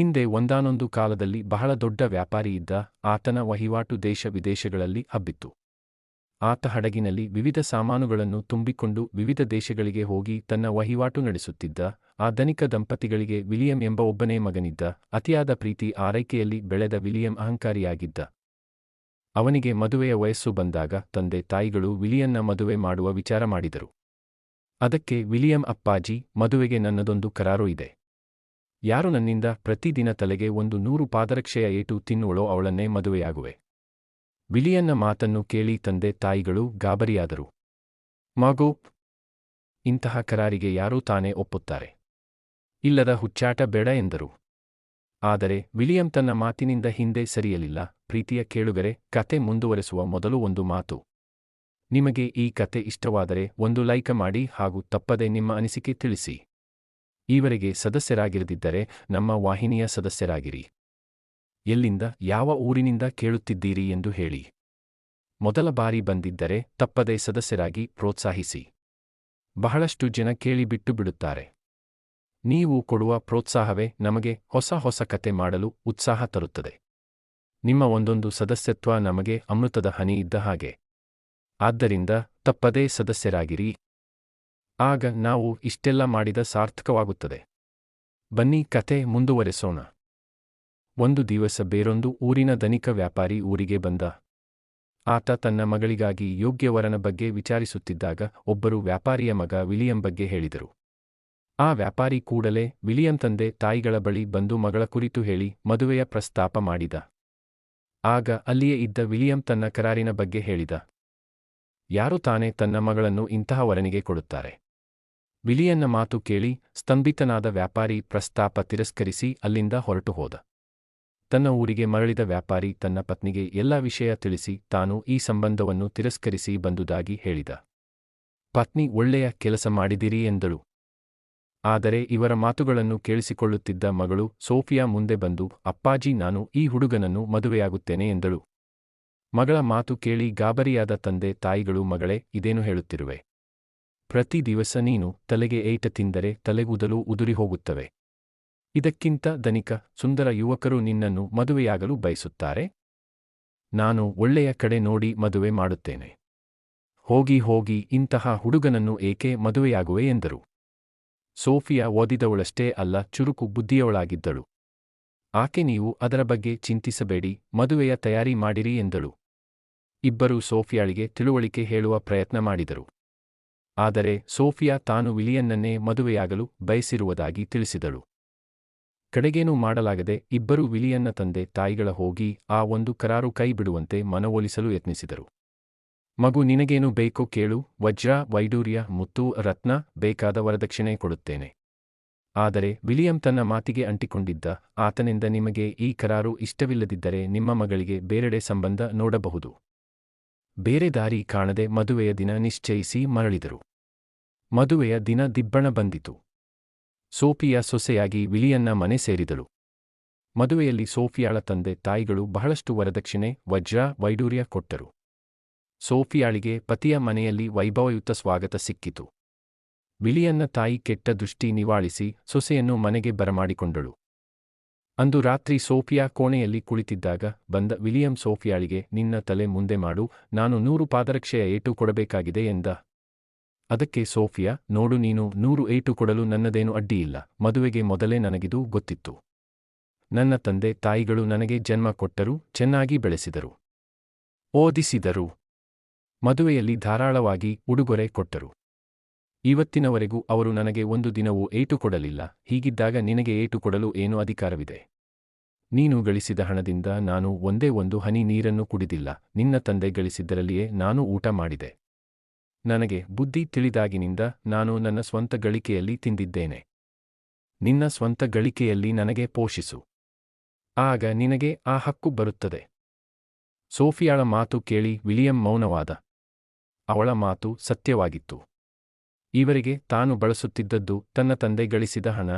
ಹಿಂದೆ ಒಂದಾನೊಂದು ಕಾಲದಲ್ಲಿ ಬಹಳ ದೊಡ್ಡ ವ್ಯಾಪಾರಿ ಇದ್ದ ಆತನ ವಹಿವಾಟು ದೇಶ ವಿದೇಶಗಳಲ್ಲಿ ಹಬ್ಬಿತ್ತು. ಆತ ಹಡಗಿನಲ್ಲಿ ವಿವಿಧ ಸಾಮಾನುಗಳನ್ನು ತುಂಬಿಕೊಂಡು ವಿವಿಧ ದೇಶಗಳಿಗೆ ಹೋಗಿ ತನ್ನ ವಹಿವಾಟು ನಡೆಸುತ್ತಿದ್ದ, ಆ ಧನಿಕ ದಂಪತಿಗಳಿಗೆ ವಿಲಿಯಂ ಎಂಬ ಒಬ್ಬನೇ ಮಗನಿದ್ದ, ಅತಿಯಾದ ಪ್ರೀತಿ ಆರೈಕೆಯಲ್ಲಿ ಬೆಳೆದ ವಿಲಿಯಂ ಅಹಂಕಾರಿಯಾಗಿದ್ದ. ಅವನಿಗೆ ಮದುವೆಯ ವಯಸ್ಸು ಬಂದಾಗ ತಂದೆ ತಾಯಿಗಳು ವಿಲಿಯನ್ನ ಮದುವೆ ಮಾಡುವ ವಿಚಾರ ಮಾಡಿದರು. ಅದಕ್ಕೆ ವಿಲಿಯಂ ಅಪ್ಪಾಜಿ ಮದುವೆಗೆ ನನ್ನದೊಂದು ಕರಾರು ಇದೆ. ಯಾರು ನನ್ನಿಂದ ಪ್ರತಿದಿನ ತಲೆಗೆ ಒಂದು ನೂರು ಪಾದರಕ್ಷೆಯ ಏಟು ತಿನ್ನುವಳೋ ಅವಳನ್ನೇ ಮದುವೆಯಾಗುವೆ. ವಿಲಿಯನ್ನ ಮಾತನ್ನು ಕೇಳಿ ತಂದೆ ತಾಯಿಗಳು ಗಾಬರಿಯಾದರು. ಮಗು, ಇಂತಹ ಕರಾರಿಗೆ ಯಾರೂ ತಾನೇ ಒಪ್ಪುತ್ತಾರೆ. ಇಲ್ಲದ ಹುಚ್ಚಾಟ ಬೇಡ ಎಂದರು. ಆದರೆ ವಿಲಿಯಂ ತನ್ನ ಮಾತಿನಿಂದ ಹಿಂದೆ ಸರಿಯಲಿಲ್ಲ. ಪ್ರೀತಿಯ ಕೇಳುಗರೆ, ಕತೆ ಮುಂದುವರೆಸುವ ಮೊದಲು ಒಂದು ಮಾತು. ನಿಮಗೆ ಈ ಕತೆ ಇಷ್ಟವಾದರೆ ಒಂದು ಲೈಕ ಮಾಡಿ ಹಾಗೂ ತಪ್ಪದೆ ನಿಮ್ಮ ಅನಿಸಿಕೆ ತಿಳಿಸಿ. ಈವರೆಗೆ ಸದಸ್ಯರಾಗಿರದಿದ್ದರೆ ನಮ್ಮ ವಾಹಿನಿಯ ಸದಸ್ಯರಾಗಿರಿ. ಎಲ್ಲಿಂದ, ಯಾವ ಊರಿನಿಂದ ಕೇಳುತ್ತಿದ್ದೀರಿ ಎಂದು ಹೇಳಿ. ಮೊದಲ ಬಾರಿ ಬಂದಿದ್ದರೆ ತಪ್ಪದೆ ಸದಸ್ಯರಾಗಿ ಪ್ರೋತ್ಸಾಹಿಸಿ. ಬಹಳಷ್ಟು ಜನ ಕೇಳಿ ಬಿಟ್ಟು ಬಿಡುತ್ತಾರೆ. ನೀವು ಕೊಡುವ ಪ್ರೋತ್ಸಾಹವೇ ನಮಗೆ ಹೊಸ ಹೊಸ ಕತೆ ಮಾಡಲು ಉತ್ಸಾಹ ತರುತ್ತದೆ. ನಿಮ್ಮ ಒಂದೊಂದು ಸದಸ್ಯತ್ವ ನಮಗೆ ಅಮೃತದ ಹನಿ ಇದ್ದ ಹಾಗೆ. ಆದ್ದರಿಂದ ತಪ್ಪದೇ ಸದಸ್ಯರಾಗಿರಿ. ಆಗ ನಾವು ಇಷ್ಟೆಲ್ಲ ಮಾಡಿದ ಸಾರ್ಥಕವಾಗುತ್ತದೆ. ಬನ್ನಿ ಕತೆ ಮುಂದುವರೆಸೋಣ. ಒಂದು ದಿವಸ ಬೇರೊಂದು ಊರಿನ ಧನಿಕ ವ್ಯಾಪಾರಿ ಊರಿಗೆ ಬಂದ. ಆತ ತನ್ನ ಮಗಳಿಗಾಗಿ ಯೋಗ್ಯವರನ ಬಗ್ಗೆ ವಿಚಾರಿಸುತ್ತಿದ್ದಾಗ ಒಬ್ಬರು ವ್ಯಾಪಾರಿಯ ಮಗ ವಿಲಿಯಂ ಬಗ್ಗೆ ಹೇಳಿದರು. ಆ ವ್ಯಾಪಾರಿ ಕೂಡಲೇ ವಿಲಿಯಂ ತಂದೆ ತಾಯಿಗಳ ಬಳಿ ಬಂದು ಮಗಳ ಕುರಿತು ಹೇಳಿ ಮದುವೆಯ ಪ್ರಸ್ತಾಪ ಮಾಡಿದ. ಆಗ ಅಲ್ಲಿಯೇ ಇದ್ದ ವಿಲಿಯಂ ತನ್ನ ಕರಾರಿನ ಬಗ್ಗೆ ಹೇಳಿದ. ಯಾರು ತಾನೇ ತನ್ನ ಮಗಳನ್ನು ಇಂತಹ ವರನಿಗೆ ಕೊಡುತ್ತಾರೆ? ವಿಲಿಯನ್ನ ಮಾತು ಕೇಳಿ ಸ್ತಂಭಿತನಾದ ವ್ಯಾಪಾರಿ ಪ್ರಸ್ತಾಪ ತಿರಸ್ಕರಿಸಿ ಅಲ್ಲಿಂದ ಹೊರಟು ಹೋದ. ತನ್ನ ಊರಿಗೆ ಮರಳಿದ ವ್ಯಾಪಾರಿ ತನ್ನ ಪತ್ನಿಗೆ ಎಲ್ಲ ವಿಷಯ ತಿಳಿಸಿ ತಾನು ಈ ಸಂಬಂಧವನ್ನು ತಿರಸ್ಕರಿಸಿ ಬಂದುದಾಗಿ ಹೇಳಿದ. ಪತ್ನಿ ಒಳ್ಳೆಯ ಕೆಲಸ ಮಾಡಿದಿರಿ ಎಂದಳು. ಆದರೆ ಇವರ ಮಾತುಗಳನ್ನು ಕೇಳಿಸಿಕೊಳ್ಳುತ್ತಿದ್ದ ಮಗಳು ಸೋಫಿಯಾ ಮುಂದೆ ಬಂದು, ಅಪ್ಪಾಜಿ ನಾನು ಈ ಹುಡುಗನನ್ನು ಮದುವೆಯಾಗುತ್ತೇನೆ ಎಂದಳು. ಮಗಳ ಮಾತು ಕೇಳಿ ಗಾಬರಿಯಾದ ತಂದೆ ತಾಯಿಗಳು ಮಗಳೇ, ಇದೇನು ಹೇಳುತ್ತಿರುವೆ? ಪ್ರತಿ ದಿವಸ ನೀನು ತಲೆಗೆ ಏಟ ತಿಂದರೆ ತಲೆಗೂದಲು ಉದುರಿ ಹೋಗುತ್ತವೆ. ಇದಕ್ಕಿಂತ ಧನಿಕ, ಸುಂದರ ಯುವಕರು ನಿನ್ನನ್ನು ಮದುವೆಯಾಗಲು ಬಯಸುತ್ತಾರೆ. ನಾನು ಒಳ್ಳೆಯ ಕಡೆ ನೋಡಿ ಮದುವೆ ಮಾಡುತ್ತೇನೆ. ಹೋಗಿ ಹೋಗಿ ಇಂತಹ ಹುಡುಗನನ್ನು ಏಕೆ ಮದುವೆಯಾಗುವೆ ಎಂದರು. ಸೋಫಿಯಾ ಓದಿದವಳಷ್ಟೇ ಅಲ್ಲ, ಚುರುಕು ಬುದ್ಧಿಯವಳಾಗಿದ್ದಳು. ಆಕೆ ನೀವು ಅದರ ಬಗ್ಗೆ ಚಿಂತಿಸಬೇಡಿ, ಮದುವೆಯ ತಯಾರಿ ಮಾಡಿರಿ ಎಂದಳು. ಇಬ್ಬರೂ ಸೋಫಿಯಾಳಿಗೆ ತಿಳುವಳಿಕೆ ಹೇಳುವ ಪ್ರಯತ್ನ ಮಾಡಿದರು. ಆದರೆ ಸೋಫಿಯಾ ತಾನು ವಿಲಿಯನ್ನನ್ನೇ ಮದುವೆಯಾಗಲು ಬಯಸಿರುವುದಾಗಿ ತಿಳಿಸಿದಳು. ಕಡೆಗೇನೂ ಮಾಡಲಾಗದೆ ಇಬ್ಬರು ವಿಲಿಯನ್ನ ತಂದೆ ತಾಯಿಗಳ ಹೋಗಿ ಆ ಒಂದು ಕರಾರು ಕೈ ಬಿಡುವಂತೆ ಮನವೊಲಿಸಲು ಯತ್ನಿಸಿದರು. ಮಗು ನಿನಗೇನು ಬೇಕೋ ಕೇಳು, ವಜ್ರ, ವೈಡೂರ್ಯ, ಮುತ್ತು, ರತ್ನ ಬೇಕಾದ ವರದಕ್ಷಿಣೆ ಕೊಡುತ್ತೇನೆ. ಆದರೆ ವಿಲಿಯಂ ತನ್ನ ಮಾತಿಗೆ ಅಂಟಿಕೊಂಡಿದ್ದ ಆತನಿಂದ ನಿಮಗೆ ಈ ಕರಾರು ಇಷ್ಟವಿಲ್ಲದಿದ್ದರೆ ನಿಮ್ಮ ಮಗಳಿಗೆ ಬೇರೆಡೆ ಸಂಬಂಧ ನೋಡಬಹುದು. ಬೇರೆ ದಾರಿ ಕಾಣದೆ ಮದುವೆಯ ದಿನ ನಿಶ್ಚಯಿಸಿ ಮರಳಿದರು. ಮದುವೆಯ ದಿನ ದಿಬ್ಬಣ ಬಂದಿತು. ಸೋಫಿಯ ಸೊಸೆಯಾಗಿ ವಿಲಿಯನ್ನ ಮನೆ ಸೇರಿದಳು. ಮದುವೆಯಲ್ಲಿ ಸೋಫಿಯಾಳ ತಂದೆ ತಾಯಿಗಳು ಬಹಳಷ್ಟು ವರದಕ್ಷಿಣೆ, ವಜ್ರ, ವೈಡೂರ್ಯ ಕೊಟ್ಟರು. ಸೋಫಿಯಾಳಿಗೆ ಪತಿಯ ಮನೆಯಲ್ಲಿ ವೈಭವಯುತ ಸ್ವಾಗತ ಸಿಕ್ಕಿತು. ವಿಲಿಯನ್ನ ತಾಯಿ ಕೆಟ್ಟ ದೃಷ್ಟಿ ನಿವಾಳಿಸಿ ಸೊಸೆಯನ್ನು ಮನೆಗೆ ಬರಮಾಡಿಕೊಂಡಳು. ಅಂದು ರಾತ್ರಿ ಸೋಫಿಯಾ ಕೋಣೆಯಲ್ಲಿ ಕುಳಿತಿದ್ದಾಗ ಬಂದ ವಿಲಿಯಂ ಸೋಫಿಯಾಳಿಗೆ, ನಿನ್ನ ತಲೆ ಮುಂದೆ ಮಾಡು, ನಾನು ನೂರು ಪಾದರಕ್ಷೆಯ ಏಟು ಕೊಡಬೇಕಾಗಿದೆ ಎಂದ ಅದಕ್ಕೆ ಸೋಫಿಯಾ, ನೋಡು ನೀನು ನೂರು ಏಟು ಕೊಡಲು ನನ್ನದೇನು ಅಡ್ಡಿಯಿಲ್ಲ, ಮದುವೆಗೆ ಮೊದಲೇ ನನಗಿದು ಗೊತ್ತಿತ್ತು. ನನ್ನ ತಂದೆ ತಾಯಿಗಳು ನನಗೆ ಜನ್ಮ ಕೊಟ್ಟರು, ಚೆನ್ನಾಗಿ ಬೆಳೆಸಿದರು. ಓದಿಸಿದರು. ಮದುವೆಯಲ್ಲಿ ಧಾರಾಳವಾಗಿ ಉಡುಗೊರೆ ಕೊಟ್ಟರು. ಇವತ್ತಿನವರೆಗೂ ಅವರು ನನಗೆ ಒಂದು ದಿನವೂ ಏಟು ಕೊಡಲಿಲ್ಲ, ಹೀಗಿದ್ದಾಗ ನಿನಗೆ ಏಟು ಕೊಡಲು ಏನು ಅಧಿಕಾರವಿದೆ? ನೀನು ಗಳಿಸಿದ ಹಣದಿಂದ ನಾನು ಒಂದೇ ಒಂದು ಹನಿ ನೀರನ್ನು ಕುಡಿದಿಲ್ಲ, ನಿನ್ನ ತಂದೆ ಗಳಿಸಿದ್ದರಲ್ಲಿಯೇ ನಾನು ಊಟ ಮಾಡಿದೆ. ನನಗೆ ಬುದ್ಧಿ ತಿಳಿದಾಗಿನಿಂದ ನಾನು ನನ್ನ ಸ್ವಂತ ಗಳಿಕೆಯಲ್ಲಿ ತಿಂದಿದ್ದೇನೆ. ನಿನ್ನ ಸ್ವಂತ ಗಳಿಕೆಯಲ್ಲಿ ನನಗೆ ಪೋಷಿಸು. ಆಗ ನಿನಗೆ ಆ ಹಕ್ಕು ಬರುತ್ತದೆ. ಸೋಫಿಯಾಳ ಮಾತು ಕೇಳಿ ವಿಲಿಯಂ ಮೌನವಾದ. ಅವಳ ಮಾತು ಸತ್ಯವಾಗಿತ್ತು. ಇವರಿಗೆ ತಾನು ಬಳಸುತ್ತಿದ್ದದ್ದು ತನ್ನ ತಂದೆ ಗಳಿಸಿದ ಹಣ.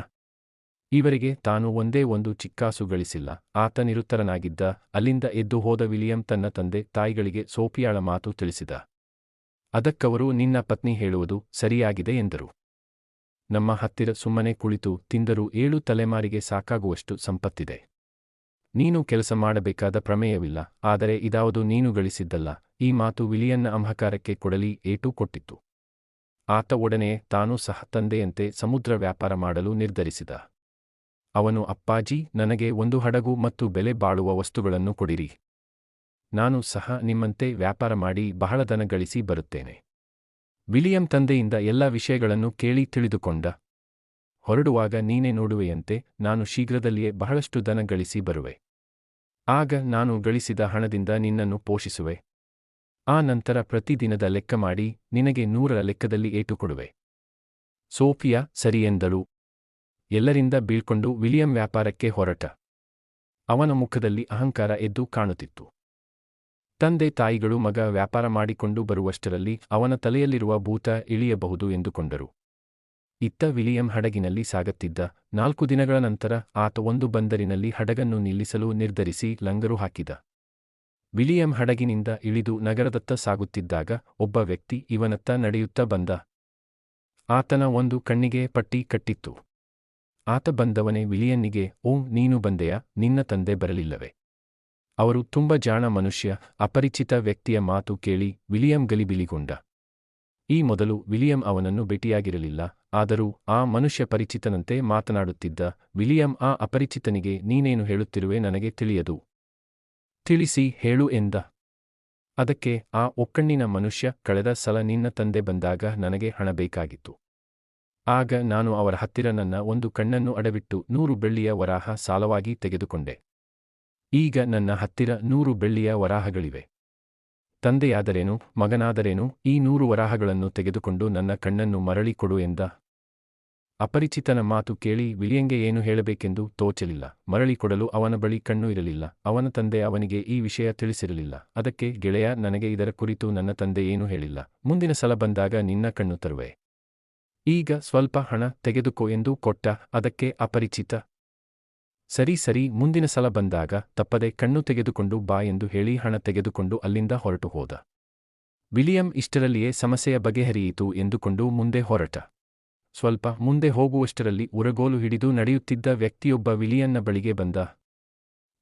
ಇವರಿಗೆ ತಾನು ಒಂದೇ ಒಂದು ಚಿಕ್ಕಾಸು ಗಳಿಸಿಲ್ಲ. ಆತ ನಿರುತ್ತರನಾಗಿದ್ದ ಅಲ್ಲಿಂದ ಎದ್ದು ಹೋದ ವಿಲಿಯಂ ತನ್ನ ತಂದೆ ತಾಯಿಗಳಿಗೆ ಸೋಫಿಯಾಳ ಮಾತು ತಿಳಿಸಿದ. ಅದಕ್ಕವರು ನಿನ್ನ ಪತ್ನಿ ಹೇಳುವುದು ಸರಿಯಾಗಿದೆ ಎಂದರು. ನಮ್ಮ ಹತ್ತಿರ ಸುಮ್ಮನೆ ಕುಳಿತು ತಿಂದರೂ ಏಳು ತಲೆಮಾರಿಗೆ ಸಾಕಾಗುವಷ್ಟು ಸಂಪತ್ತಿದೆ. ನೀನು ಕೆಲಸ ಮಾಡಬೇಕಾದ ಪ್ರಮೇಯವಿಲ್ಲ, ಆದರೆ ಇದಾವುದು ನೀನು ಗಳಿಸಿದ್ದಲ್ಲ, ಈ ಮಾತು ವಿಲಿಯನ್ನ ಅಹಂಕಾರಕ್ಕೆ ಕೊಡಲಿ ಏಟು ಕೊಟ್ಟಿತ್ತು. ಆತ ಒಡನೆ ತಾನೂ ಸಹ ತಂದೆಯಂತೆ ಸಮುದ್ರ ವ್ಯಾಪಾರ ಮಾಡಲು ನಿರ್ಧರಿಸಿದ. ಅವನು, ಅಪ್ಪಾಜಿ, ನನಗೆ ಒಂದು ಹಡಗು ಮತ್ತು ಬೆಲೆ ಬಾಳುವ ವಸ್ತುಗಳನ್ನು ಕೊಡಿರಿ. ನಾನು ಸಹ ನಿಮ್ಮಂತೆ ವ್ಯಾಪಾರ ಮಾಡಿ ಬಹಳ ದನ ಗಳಿಸಿ ಬರುತ್ತೇನೆ. ವಿಲಿಯಂ ತಂದೆಯಿಂದ ಎಲ್ಲ ವಿಷಯಗಳನ್ನು ಕೇಳಿ ತಿಳಿದುಕೊಂಡ. ಹೊರಡುವಾಗ ನೀನೇ ನೋಡುವೆಯಂತೆ ನಾನು ಶೀಘ್ರದಲ್ಲಿಯೇ ಬಹಳಷ್ಟು ದನ ಗಳಿಸಿ ಬರುವೆ. ಆಗ ನಾನು ಗಳಿಸಿದ ಹಣದಿಂದ ನಿನ್ನನ್ನು ಪೋಷಿಸುವೆ. ಆ ನಂತರ ಪ್ರತಿದಿನದ ಲೆಕ್ಕ ಮಾಡಿ ನಿನಗೆ ನೂರರ ಲೆಕ್ಕದಲ್ಲಿ ಏಟು ಕೊಡುವೆ. ಸೋಫಿಯಾ ಸರಿಯೆಂದಳು ಎಲ್ಲರಿಂದ ಬೀಳ್ಕೊಂಡು ವಿಲಿಯಂ ವ್ಯಾಪಾರಕ್ಕೆ ಹೊರಟ. ಅವನ ಮುಖದಲ್ಲಿ ಅಹಂಕಾರ ಎದ್ದು ಕಾಣುತ್ತಿತ್ತು. ತಂದೆ ತಾಯಿಗಳು ಮಗ ವ್ಯಾಪಾರ ಮಾಡಿಕೊಂಡು ಬರುವಷ್ಟರಲ್ಲಿ ಅವನ ತಲೆಯಲ್ಲಿರುವ ಭೂತ ಇಳಿಯಬಹುದು ಎಂದುಕೊಂಡರು. ಇತ್ತ ವಿಲಿಯಂ ಹಡಗಿನಲ್ಲಿ ಸಾಗತ್ತಿದ್ದ ನಾಲ್ಕು ದಿನಗಳ ನಂತರ ಆತ ಒಂದು ಬಂದರಿನಲ್ಲಿ ಹಡಗನ್ನು ನಿಲ್ಲಿಸಲು ನಿರ್ಧರಿಸಿ ಲಂಗರು ಹಾಕಿದ. ವಿಲಿಯಂ ಹಡಗಿನಿಂದ ಇಳಿದು ನಗರದತ್ತ ಸಾಗುತ್ತಿದ್ದಾಗ ಒಬ್ಬ ವ್ಯಕ್ತಿ ಇವನತ್ತ ನಡೆಯುತ್ತಾ ಬಂದ. ಆತನ ಒಂದು ಕಣ್ಣಿಗೆ ಪಟ್ಟಿ ಕಟ್ಟಿತ್ತು. ಆತ ಬಂದವನೇ ವಿಲಿಯನ್ನಿಗೆ ಓಂ, ನೀನು ಬಂದೆಯಾ? ನಿನ್ನ ತಂದೆ ಬರಲಿಲ್ಲವೇ? ಅವರು ತುಂಬ ಜಾಣ ಮನುಷ್ಯ, ಅಪರಿಚಿತ ವ್ಯಕ್ತಿಯ ಮಾತು ಕೇಳಿ ವಿಲಿಯಂ ಗಲಿಬಿಲಿಗೊಂಡ. ಈ ಮೊದಲು ವಿಲಿಯಂ ಅವನನ್ನು ಭೇಟಿಯಾಗಿರಲಿಲ್ಲ, ಆದರೂ ಆ ಮನುಷ್ಯ ಪರಿಚಿತನಂತೆ ಮಾತನಾಡುತ್ತಿದ್ದ ವಿಲಿಯಂ ಆ ಅಪರಿಚಿತನಿಗೆ, ನೀನೇನು ಹೇಳುತ್ತಿರುವೆ ನನಗೆ ತಿಳಿಯದು. ತಿಳಿಸಿ, ಹೇಳು ಎಂದ. ಅದಕ್ಕೆ ಆ ಒಕ್ಕಣ್ಣಿನ ಮನುಷ್ಯ ಕಳೆದ ಸಲ ನಿನ್ನ ತಂದೆ ಬಂದಾಗ ನನಗೆ ಹಣ ಬೇಕಾಗಿತ್ತು. ಆಗ ನಾನು ಅವರ ಹತ್ತಿರ ನನ್ನ ಒಂದು ಕಣ್ಣನ್ನು ಅಡವಿಟ್ಟು ನೂರು ಬೆಳ್ಳಿಯ ವರಾಹ ಸಾಲವಾಗಿ ತೆಗೆದುಕೊಂಡೆ. ಈಗ ನನ್ನ ಹತ್ತಿರ ನೂರು ಬೆಳ್ಳಿಯ ವರಾಹಗಳಿವೆ. ತಂದೆಯಾದರೇನು, ಮಗನಾದರೇನು, ಈ ನೂರು ವರಾಹಗಳನ್ನು ತೆಗೆದುಕೊಂಡು ನನ್ನ ಕಣ್ಣನ್ನು ಮರಳಿ ಕೊಡು ಎಂದ. ಅಪರಿಚಿತನ ಮಾತು ಕೇಳಿ ವಿಲಿಯಂಗೆ ಏನು ಹೇಳಬೇಕೆಂದು ತೋಚಲಿಲ್ಲ. ಮರಳಿ ಕೊಡಲು ಅವನ ಬಳಿ ಕಣ್ಣು ಇರಲಿಲ್ಲ. ಅವನ ತಂದೆ ಅವನಿಗೆ ಈ ವಿಷಯ ತಿಳಿಸಿರಲಿಲ್ಲ. ಅದಕ್ಕೆ ಗೆಳೆಯ, ನನಗೆ ಇದರ ಕುರಿತು ನನ್ನ ತಂದೆ ಏನೂ ಹೇಳಿಲ್ಲ. ಮುಂದಿನ ಸಲ ಬಂದಾಗ ನಿನ್ನ ಕಣ್ಣು ತರುವೆ. ಈಗ ಸ್ವಲ್ಪ ಹಣ ತೆಗೆದುಕೋ ಎಂದು ಕೊಟ್ಟ. ಅದಕ್ಕೆ ಅಪರಿಚಿತ ಸರಿ ಸರಿ ಮುಂದಿನ ಸಲ ಬಂದಾಗ ತಪ್ಪದೆ ಕಣ್ಣು ತೆಗೆದುಕೊಂಡು ಬಾ ಎಂದು ಹೇಳಿ ಹಣ ತೆಗೆದುಕೊಂಡು ಅಲ್ಲಿಂದ ಹೊರಟು ಹೋದ. ವಿಲಿಯಂ ಇಷ್ಟರಲ್ಲಿಯೇ ಸಮಸ್ಯೆಯ ಬಗೆಹರಿಯಿತು ಎಂದುಕೊಂಡು ಮುಂದೆ ಹೊರಟ. ಸ್ವಲ್ಪ ಮುಂದೆ ಹೋಗುವಷ್ಟರಲ್ಲಿ ಉರಗೋಲು ಹಿಡಿದು ನಡೆಯುತ್ತಿದ್ದ ವ್ಯಕ್ತಿಯೊಬ್ಬ ವಿಲಿಯನ್ನ ಬಳಿಗೆ ಬಂದ.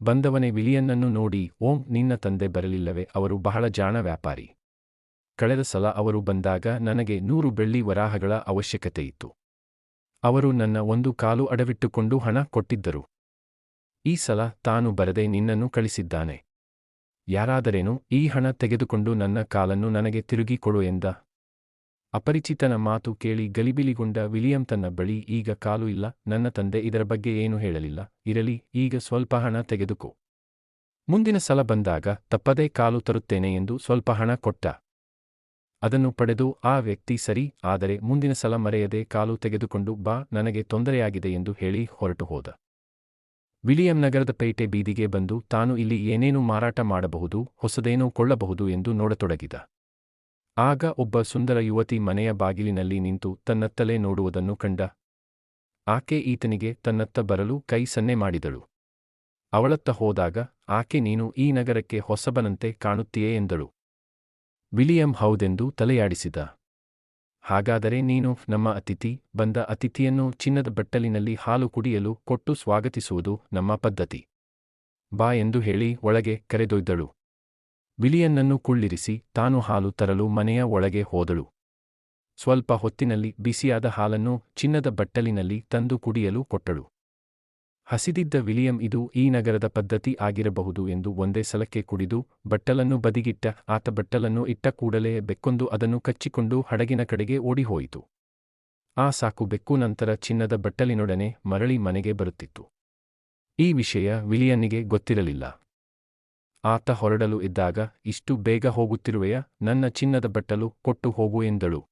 ಬಂದವನೇ ವಿಲಿಯನ್ನನ್ನು ನೋಡಿ, ಓಂ ನಿನ್ನ ತಂದೆ ಬರಲಿಲ್ಲವೇ, ಅವರು ಬಹಳ ಜಾಣ ವ್ಯಾಪಾರಿ. ಕಳೆದ ಸಲ ಅವರು ಬಂದಾಗ ನನಗೆ ನೂರು ಬೆಳ್ಳಿ ವರಾಹಗಳ ಅವಶ್ಯಕತೆಯಿತ್ತು. ಅವರು ನನ್ನ ಒಂದು ಕಾಲು ಅಡವಿಟ್ಟುಕೊಂಡು ಹಣ ಕೊಟ್ಟಿದ್ದರು. ಈ ಸಲ ತಾನು ಬರದೆ ನಿನ್ನನ್ನು ಕಳಿಸಿದ್ದಾನೆ. ಯಾರಾದರೇನು ಈ ಹಣ ತೆಗೆದುಕೊಂಡು ನನ್ನ ಕಾಲನ್ನು ನನಗೆ ತಿರುಗಿ ಕೊಡು ಎಂದ. ಅಪರಿಚಿತನ ಮಾತು ಕೇಳಿ ಗಲಿಬಿಲಿಗೊಂಡ ವಿಲಿಯಂ ತನ್ನ ಬಳಿ, ಈಗ ಕಾಲು ಇಲ್ಲ, ನನ್ನ ತಂದೆ ಇದರ ಬಗ್ಗೆ ಏನೂ ಹೇಳಲಿಲ್ಲ, ಇರಲಿ, ಈಗ ಸ್ವಲ್ಪ ಹಣ ತೆಗೆದುಕೋ. ಮುಂದಿನ ಸಲ ಬಂದಾಗ ತಪ್ಪದೇ ಕಾಲು ತರುತ್ತೇನೆ ಎಂದು ಸ್ವಲ್ಪ ಹಣ ಕೊಟ್ಟ. ಅದನ್ನು ಪಡೆದು ಆ ವ್ಯಕ್ತಿ ಸರಿ, ಆದರೆ ಮುಂದಿನ ಸಲ ಮರೆಯದೆ ಕಾಲು ತೆಗೆದುಕೊಂಡು ಬಾ, ನನಗೆ ತೊಂದರೆಯಾಗಿದೆ ಎಂದು ಹೇಳಿ ಹೊರಟು ಹೋದ ವಿಲಿಯಂ ನಗರದ ಪೇಟೆ ಬೀದಿಗೆ ಬಂದು ತಾನು ಇಲ್ಲಿ ಏನೇನು ಮಾರಾಟ ಮಾಡಬಹುದು, ಹೊಸದೇನೋ ಕೊಳ್ಳಬಹುದು ಎಂದು ನೋಡತೊಡಗಿದ. ಆಗ ಒಬ್ಬ ಸುಂದರ ಯುವತಿ ಮನೆಯ ಬಾಗಿಲಿನಲ್ಲಿ ನಿಂತು ತನ್ನತ್ತಲೇ ನೋಡುವುದನ್ನು ಕಂಡ. ಆಕೆ ಈತನಿಗೆ ತನ್ನತ್ತ ಬರಲು ಕೈ ಸನ್ನೆ ಮಾಡಿದಳು. ಅವಳತ್ತ ಹೋದಾಗ, ಆಕೆ ನೀನು ಈ ನಗರಕ್ಕೆ ಹೊಸಬನಂತೆ ಕಾಣುತ್ತೀಯೇ? ಎಂದಳು. ವಿಲಿಯಂ ಹೌದೆಂದು ತಲೆಯಾಡಿಸಿದ. ಹಾಗಾದರೆ ನೀನು ನಮ್ಮ ಅತಿಥಿ, ಬಂದ ಅತಿಥಿಯನ್ನು ಚಿನ್ನದ ಬಟ್ಟಲಿನಲ್ಲಿ ಹಾಲು ಕುಡಿಯಲು ಕೊಟ್ಟು ಸ್ವಾಗತಿಸುವುದು ನಮ್ಮ ಪದ್ಧತಿ. ಬಾ ಎಂದು ಹೇಳಿ ಒಳಗೆ ಕರೆದೊಯ್ದಳು. ವಿಲಿಯನ್ನನ್ನು ಕುಳ್ಳಿರಿಸಿ ತಾನು ಹಾಲು ತರಲು ಮನೆಯ ಒಳಗೆ ಹೋದಳು. ಸ್ವಲ್ಪ ಹೊತ್ತಿನಲ್ಲಿ ಬಿಸಿಯಾದ ಹಾಲನ್ನು ಚಿನ್ನದ ಬಟ್ಟಲಿನಲ್ಲಿ ತಂದು ಕುಡಿಯಲು ಕೊಟ್ಟಳು. ಹಸಿದಿದ್ದ ವಿಲಿಯಂ ಇದು ಈ ನಗರದ ಪದ್ಧತಿ ಆಗಿರಬಹುದು ಎಂದು ಒಂದೇ ಸಲಕ್ಕೆ ಕುಡಿದು ಬಟ್ಟಲನ್ನು ಬದಿಗಿಟ್ಟ, ಆತ ಬಟ್ಟಲನ್ನು ಇಟ್ಟ ಕೂಡಲೇ ಬೆಕ್ಕೊಂದು ಅದನ್ನು ಕಚ್ಚಿಕೊಂಡು ಹಡಗಿನ ಕಡೆಗೆ ಓಡಿಹೋಯಿತು. ಆ ಸಾಕು ಬೆಕ್ಕು ನಂತರ ಚಿನ್ನದ ಬಟ್ಟಲಿನೊಡನೆ ಮರಳಿ ಮನೆಗೆ ಬರುತ್ತಿತ್ತು. ಈ ವಿಷಯ ವಿಲಿಯನ್ನಿಗೆ ಗೊತ್ತಿರಲಿಲ್ಲ. ಆತ ಹೊರಡಲು ಇದ್ದಾಗ, ಇಷ್ಟು ಬೇಗ ಹೋಗುತ್ತಿರುವೆಯ, ನನ್ನ ಚಿನ್ನದ ಬಟ್ಟಲು ಕೊಟ್ಟು ಹೋಗು ಎಂದಳು.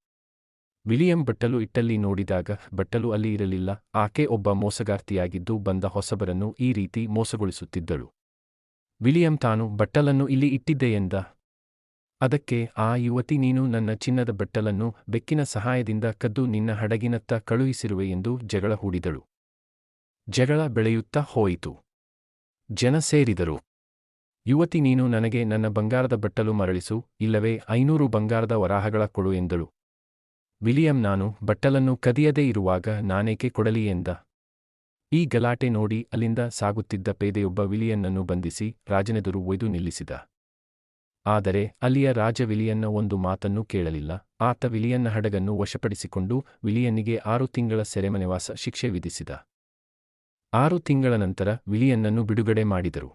ವಿಲಿಯಂ ಬಟ್ಟಲು ಇಟ್ಟಲ್ಲಿ ನೋಡಿದಾಗ ಬಟ್ಟಲು ಅಲ್ಲಿ ಇರಲಿಲ್ಲ. ಆಕೆ ಒಬ್ಬ ಮೋಸಗಾರ್ತಿಯಾಗಿದ್ದು ಬಂದ ಹೊಸಬರನ್ನು ಈ ರೀತಿ ಮೋಸಗೊಳಿಸುತ್ತಿದ್ದಳು. ವಿಲಿಯಂ ತಾನು ಬಟ್ಟಲನ್ನು ಇಲ್ಲಿ ಇಟ್ಟಿದ್ದೆ ಎಂದ. ಅದಕ್ಕೆ, ಆ ಯುವತಿ ನೀನು ನನ್ನ ಚಿನ್ನದ ಬಟ್ಟಲನ್ನು ಬೆಕ್ಕಿನ ಸಹಾಯದಿಂದ ಕದ್ದು ನಿನ್ನ ಹಡಗಿನತ್ತ ಕಳುಹಿಸಿರುವೆ ಎಂದು ಜಗಳ ಹೂಡಿದಳು. ಜಗಳ ಬೆಳೆಯುತ್ತಾ ಹೋಯಿತು. ಜನ ಸೇರಿದರು. ಯುವತಿ ನೀನು ನನಗೆ ನನ್ನ ಬಂಗಾರದ ಬಟ್ಟಲು ಮರಳಿಸು, ಇಲ್ಲವೇ ಐನೂರು ಬಂಗಾರದ ವರಾಹಗಳ ಕೊಡು ಎಂದಳು. ವಿಲಿಯಂ ನಾನು ಬಟ್ಟಲನ್ನು ಕದಿಯದೇ ಇರುವಾಗ ನಾನೇಕೆ ಕೊಡಲಿ ಎಂದ. ಈ ಗಲಾಟೆ ನೋಡಿ ಅಲ್ಲಿಂದ ಸಾಗುತ್ತಿದ್ದ ಪೇದೆಯೊಬ್ಬ ವಿಲಿಯನ್ನನ್ನು ಬಂಧಿಸಿ ರಾಜನೆದುರು ಒಯ್ದು ನಿಲ್ಲಿಸಿದ. ಆದರೆ ಅಲ್ಲಿಯ ರಾಜ ವಿಲಿಯನ್ನ ಒಂದು ಮಾತನ್ನೂ ಕೇಳಲಿಲ್ಲ. ಆತ ವಿಲಿಯನ್ನ ಹಡಗನ್ನು ವಶಪಡಿಸಿಕೊಂಡು ವಿಲಿಯನ್ನಿಗೆ ಆರು ತಿಂಗಳ ಸೆರೆಮನೆವಾಸ ಶಿಕ್ಷೆ ವಿಧಿಸಿದ. ಆರು ತಿಂಗಳ ನಂತರ ವಿಲಿಯನ್ನನ್ನು ಬಿಡುಗಡೆ ಮಾಡಿದರು.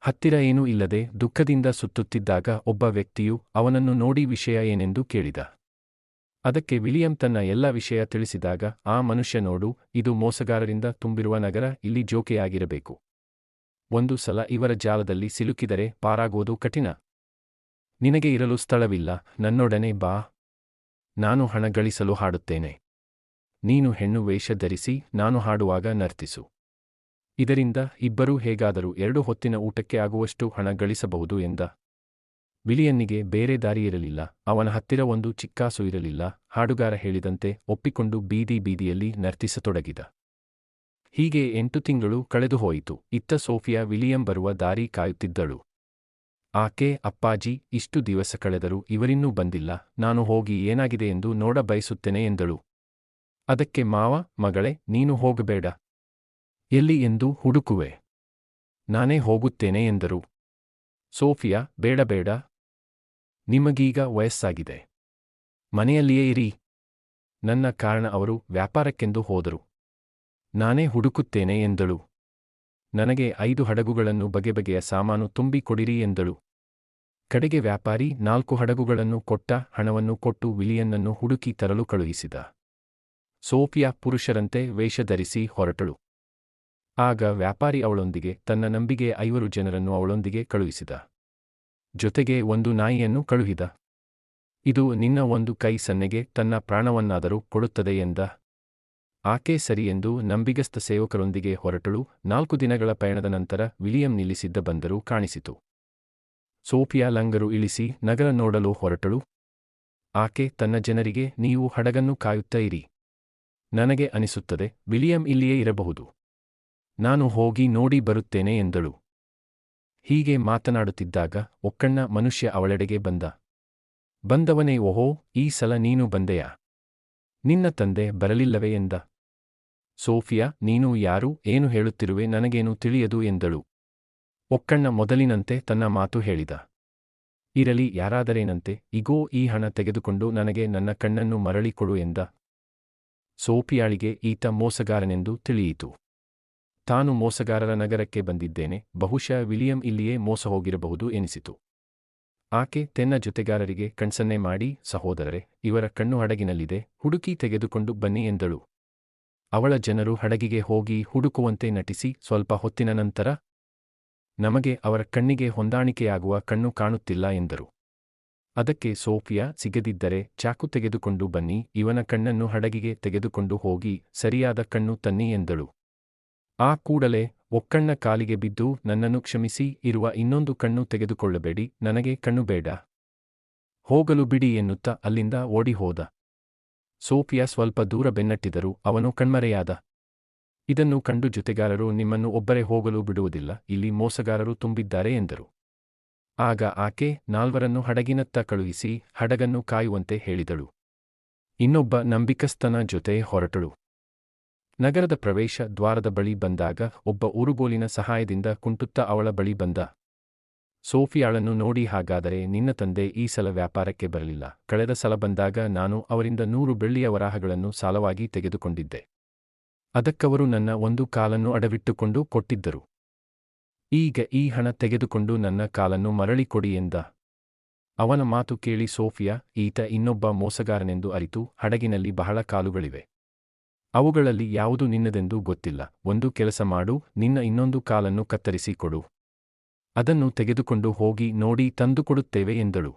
ಹತ್ತಿರ ಏನೂ ಇಲ್ಲದೆ ದುಃಖದಿಂದ ಸುತ್ತುತ್ತಿದ್ದಾಗ ಒಬ್ಬ ವ್ಯಕ್ತಿಯು ಅವನನ್ನು ನೋಡಿ ವಿಷಯ ಏನೆಂದು ಕೇಳಿದ. ಅದಕ್ಕೆ ವಿಲಿಯಂ ತನ್ನ ಎಲ್ಲ ವಿಷಯ ತಿಳಿಸಿದಾಗ, ಆ ಮನುಷ್ಯ ನೋಡು, ಇದು ಮೋಸಗಾರರಿಂದ ತುಂಬಿರುವ ನಗರ, ಇಲ್ಲಿ ಜೋಕೆಯಾಗಿರಬೇಕು. ಒಂದು ಸಲ ಇವರ ಜಾಲದಲ್ಲಿ ಸಿಲುಕಿದರೆ ಪಾರಾಗೋದು ಕಠಿಣ. ನಿನಗೆ ಇರಲು ಸ್ಥಳವಿಲ್ಲ, ನನ್ನೊಡನೆ ಬಾ. ನಾನು ಹಣ ಗಳಿಸಲು ಹಾಡುತ್ತೇನೆ. ನೀನು ಹೆಣ್ಣು ವೇಷ ಧರಿಸಿ, ನಾನು ಹಾಡುವಾಗ ನರ್ತಿಸು. ಇದರಿಂದ ಇಬ್ಬರೂ ಹೇಗಾದರೂ ಎರಡು ಹೊತ್ತಿನ ಊಟಕ್ಕೆ ಆಗುವಷ್ಟು ಹಣ ಗಳಿಸಬಹುದು ಎಂದ. ವಿಲಿಯನ್ನಿಗೆ ಬೇರೆ ದಾರಿಯಿರಲಿಲ್ಲ ಅವನ ಹತ್ತಿರ ಒಂದು ಚಿಕ್ಕಾಸು ಇರಲಿಲ್ಲ. ಹಾಡುಗಾರ ಹೇಳಿದಂತೆ ಒಪ್ಪಿಕೊಂಡು ಬೀದಿ ಬೀದಿಯಲ್ಲಿ ನರ್ತಿಸತೊಡಗಿದ. ಹೀಗೆ ಎಂಟು ತಿಂಗಳು ಕಳೆದು ಹೋಯಿತು. ಇತ್ತ ಸೋಫಿಯಾ ವಿಲಿಯಂ ಬರುವ ದಾರಿ ಕಾಯುತ್ತಿದ್ದಳು. ಆಕೆ, ಅಪ್ಪಾಜಿ, ಇಷ್ಟು ದಿವಸ ಕಳೆದರೂ ಇವರಿನ್ನೂ ಬಂದಿಲ್ಲ. ನಾನು ಹೋಗಿ ಏನಾಗಿದೆ ಎಂದು ನೋಡ ಬಯಸುತ್ತೇನೆ ಎಂದಳು. ಅದಕ್ಕೆ ಮಾವ, ಮಗಳೇ, ನೀನು ಹೋಗಬೇಡ. ಎಲ್ಲಿ ಎಂದು ಹುಡುಕುವೆ. ನಾನೇ ಹೋಗುತ್ತೇನೆ ಎಂದರು. ಸೋಫಿಯಾ, ಬೇಡ ಬೇಡ. ನಿಮಗೀಗ ವಯಸ್ಸಾಗಿದೆ. ಮನೆಯಲ್ಲಿಯೇ ಇರಿ. ನನ್ನ ಕಾರಣ ಅವರು ವ್ಯಾಪಾರಕ್ಕೆಂದು ಹೋದರು. ನಾನೇ ಹುಡುಕುತ್ತೇನೆ ಎಂದಳು. ನನಗೆ ಐದು ಹಡಗುಗಳನ್ನು ಬಗೆ ಬಗೆಯ ಸಾಮಾನು ತುಂಬಿ ಕೊಡಿರಿ ಎಂದಳು. ಕಡೆಗೆ ವ್ಯಾಪಾರಿ ನಾಲ್ಕು ಹಡಗುಗಳನ್ನು ಕೊಟ್ಟ ಹಣವನ್ನು ಕೊಟ್ಟು ವಿಲಿಯನ್ನನ್ನು ಹುಡುಕಿ ತರಲು ಕಳುಹಿಸಿದ. ಸೋಫಿಯಾ ಪುರುಷರಂತೆ ವೇಷ ಧರಿಸಿ ಹೊರಟಳು. ಆಗ ವ್ಯಾಪಾರಿ ಅವಳೊಂದಿಗೆ ತನ್ನ ನಂಬಿಗೆ ಐವರು ಜನರನ್ನು ಅವಳೊಂದಿಗೆ ಕಳುಹಿಸಿದ. ಜೊತೆಗೆ ಒಂದು ನಾಯಿಯನ್ನು ಕಳುಹಿದ. ಇದು ನಿನ್ನ ಒಂದು ಕೈ ಸನ್ನೆಗೆ ತನ್ನ ಪ್ರಾಣವನ್ನಾದರೂ ಕೊಡುತ್ತದೆ ಎಂದ. ಆಕೆ ಸರಿ ಎಂದು ನಂಬಿಗಸ್ತ ಸೇವಕರೊಂದಿಗೆ ಹೊರಟಳು. ನಾಲ್ಕು ದಿನಗಳ ಪಯಣದ ನಂತರ ವಿಲಿಯಂ ನಿಲ್ಲಿಸಿದ್ದ ಬಂದರು ಕಾಣಿಸಿತು. ಸೋಫಿಯಾ ಲಂಗರು ಇಳಿಸಿ ನಗರ ನೋಡಲು ಹೊರಟಳು. ಆಕೆ ತನ್ನ ಜನರಿಗೆ, ನೀವು ಹಡಗನ್ನು ಕಾಯುತ್ತಾ ಇರಿ. ನನಗೆ ಅನಿಸುತ್ತದೆ. ವಿಲಿಯಂ ಇಲ್ಲಿಯೇ ಇರಬಹುದು. ನಾನು ಹೋಗಿ ನೋಡಿ ಬರುತ್ತೇನೆ ಎಂದಳು. ಹೀಗೆ ಮಾತನಾಡುತ್ತಿದ್ದಾಗ ಒಕ್ಕಣ್ಣ ಮನುಷ್ಯ ಅವಳೆಡೆಗೆ ಬಂದ. ಬಂದವನೇ, ಓಹೋ, ಈ ಸಲ ನೀನು ಬಂದೆಯಾ? ನಿನ್ನ ತಂದೆ ಬರಲಿಲ್ಲವೇ ಎಂದ. ಸೋಫಿಯಾ, ನೀನು ಯಾರು? ಏನು ಹೇಳುತ್ತಿರುವೆ? ನನಗೇನು ತಿಳಿಯದು ಎಂದಳು. ಒಕ್ಕಣ್ಣ ಮೊದಲಿನಂತೆ ತನ್ನ ಮಾತು ಹೇಳಿದ. ಇರಲಿ, ಯಾರಾದರೇನಂತೆ, ಇಗೋ, ಈ ಹಣ ತೆಗೆದುಕೊಂಡು ನನಗೆ ನನ್ನ ಕಣ್ಣನ್ನು ಮರಳಿ ಕೊಡು ಎಂದ. ಸೋಫಿಯಾಳಿಗೆ ಈತ ಮೋಸಗಾರನೆಂದು ತಿಳಿಯಿತು. ತಾನು ಮೋಸಗಾರರ ನಗರಕ್ಕೆ ಬಂದಿದ್ದೇನೆ, ಬಹುಶಃ ವಿಲಿಯಂ ಇಲ್ಲಿಯೇ ಮೋಸ ಹೋಗಿರಬಹುದು ಎನಿಸಿತು. ಆಕೆ ತೆನ್ನ ಜೊತೆಗಾರರಿಗೆ ಕಣ್ಸನ್ನೆ ಮಾಡಿ, ಸಹೋದರರೆ, ಇವರ ಕಣ್ಣು ಹಡಗಿನಲ್ಲಿದೆ, ಹುಡುಕಿ ತೆಗೆದುಕೊಂಡು ಬನ್ನಿ ಎಂದಳು. ಅವಳ ಜನರು ಹಡಗಿಗೆ ಹೋಗಿ ಹುಡುಕುವಂತೆ ನಟಿಸಿ, ಸ್ವಲ್ಪ ಹೊತ್ತಿನ ನಂತರ, ನಮಗೆ ಅವರ ಕಣ್ಣಿಗೆ ಹೊಂದಾಣಿಕೆಯಾಗುವ ಕಣ್ಣು ಕಾಣುತ್ತಿಲ್ಲ ಎಂದರು. ಅದಕ್ಕೆ ಸೋಫಿಯಾ, ಸಿಗದಿದ್ದರೆ ಚಾಕು ತೆಗೆದುಕೊಂಡು ಬನ್ನಿ, ಇವನ ಕಣ್ಣನ್ನು ಹಡಗಿಗೆ ತೆಗೆದುಕೊಂಡು ಹೋಗಿ, ಸರಿಯಾದ ಕಣ್ಣು ತನ್ನಿ ಎಂದಳು. ಆ ಕೂಡಲೇ ಒಕ್ಕಣ್ಣ ಕಾಲಿಗೆ ಬಿದ್ದು ನನ್ನನ್ನು ಕ್ಷಮಿಸಿ, ಇರುವ ಇನ್ನೊಂದು ಕಣ್ಣು ತೆಗೆದುಕೊಳ್ಳಬೇಡಿ, ನನಗೆ ಕಣ್ಣು ಬೇಡ. ಹೋಗಲು ಬಿಡಿ ಎನ್ನುತ್ತ ಅಲ್ಲಿಂದ ಓಡಿ ಹೋದ ಸೋಫಿಯಾ ಸ್ವಲ್ಪ ದೂರ ಬೆನ್ನಟ್ಟಿದರೂ, ಅವನು ಕಣ್ಮರೆಯಾದ. ಇದನ್ನು ಕಂಡು ಜೊತೆಗಾರರು, ನಿಮ್ಮನ್ನು ಒಬ್ಬರೇ ಹೋಗಲು ಬಿಡುವುದಿಲ್ಲ, ಇಲ್ಲಿ ಮೋಸಗಾರರು ತುಂಬಿದ್ದಾರೆ ಎಂದರು. ಆಗ ಆಕೆ ನಾಲ್ವರನ್ನು ಹಡಗಿನತ್ತ ಕಳುಹಿಸಿ, ಹಡಗನ್ನು ಕಾಯುವಂತೆ ಹೇಳಿದಳು. ಇನ್ನೊಬ್ಬ ನಂಬಿಕಸ್ತನ ಜೊತೆ ಹೊರಟಳು. ನಗರದ ಪ್ರವೇಶ ದ್ವಾರದ ಬಳಿ ಬಂದಾಗ ಒಬ್ಬ ಊರುಗೋಲಿನ ಸಹಾಯದಿಂದ ಕುಂಟುತ್ತಾ ಅವಳ ಬಳಿ ಬಂದ. ಸೋಫಿಯಾಳನ್ನು ನೋಡಿ ಹಾಗಾದರೆ ನಿನ್ನ ತಂದೆ ಈ ಸಲ ವ್ಯಾಪಾರಕ್ಕೆ ಬರಲಿಲ್ಲ. ಕಳೆದ ಸಲ ಬಂದಾಗ ನಾನು ಅವರಿಂದ ನೂರು ಬೆಳ್ಳಿಯ ವರಾಹಗಳನ್ನು ಸಾಲವಾಗಿ ತೆಗೆದುಕೊಂಡಿದ್ದೆ. ಅದಕ್ಕವರು ನನ್ನ ಒಂದು ಕಾಲನ್ನು ಅಡವಿಟ್ಟುಕೊಂಡು ಕೊಟ್ಟಿದ್ದರು. ಈಗ ಈ ಹಣ ತೆಗೆದುಕೊಂಡು ನನ್ನ ಕಾಲನ್ನು ಮರಳಿ ಕೊಡಿ ಎಂದ. ಅವನ ಮಾತು ಕೇಳಿ ಸೋಫಿಯಾ, ಈತ ಇನ್ನೊಬ್ಬ ಮೋಸಗಾರನೆಂದು ಅರಿತು ಹಡಗಿನಲ್ಲಿ ಬಹಳ ಕಾಲುಗಳಿವೆ. ಅವುಗಳಲ್ಲಿ ಯಾವುದು ನಿನ್ನದೆಂದು ಗೊತ್ತಿಲ್ಲ. ಒಂದು ಕೆಲಸ ಮಾಡು, ನಿನ್ನ ಇನ್ನೊಂದು ಕಾಲನ್ನು ಕತ್ತರಿಸಿ ಕೊಡು. ಅದನ್ನು ತೆಗೆದುಕೊಂಡು ಹೋಗಿ ನೋಡಿ ತಂದುಕೊಡುತ್ತೇವೆ ಎಂದಳು.